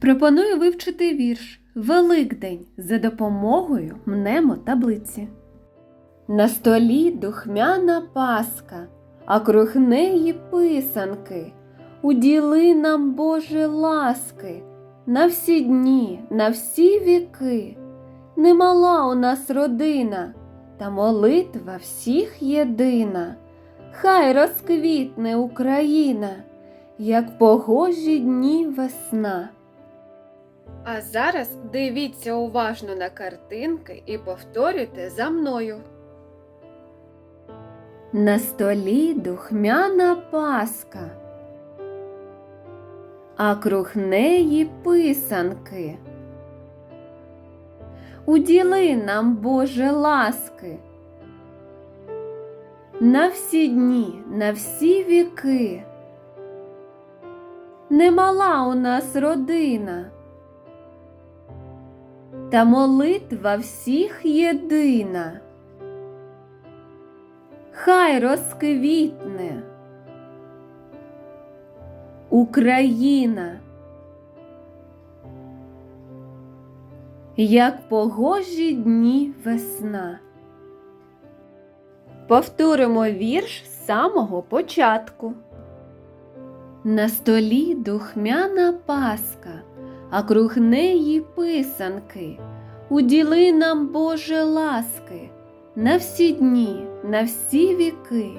Пропоную вивчити вірш Великдень за допомогою мнемотаблиці. На столі духмяна паска, а круг неї писанки. Уділи нам, Боже, ласки, на всі дні, на всі віки. Немала у нас родина, та молитва всіх єдина. Хай розквітне Україна, як погожі дні весна. А зараз дивіться уважно на картинки і повторюйте за мною. На столі духмяна паска, а круг неї писанки. Уділи нам, Боже, ласки. На всі дні, на всі віки. Немала у нас родина, та молитва всіх єдина. Хай розквітне Україна, як погожі дні весна. Повторимо вірш з самого початку. На столі духмяна паска, а круг неї писанки. Уділи нам, Боже, ласки, на всі дні, на всі віки.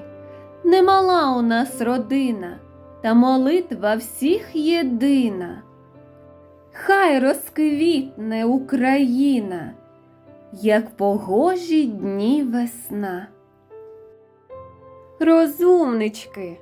Немала у нас родина, та молитва всіх єдина. Хай розквітне Україна, як погожі дні весна. Розумнички,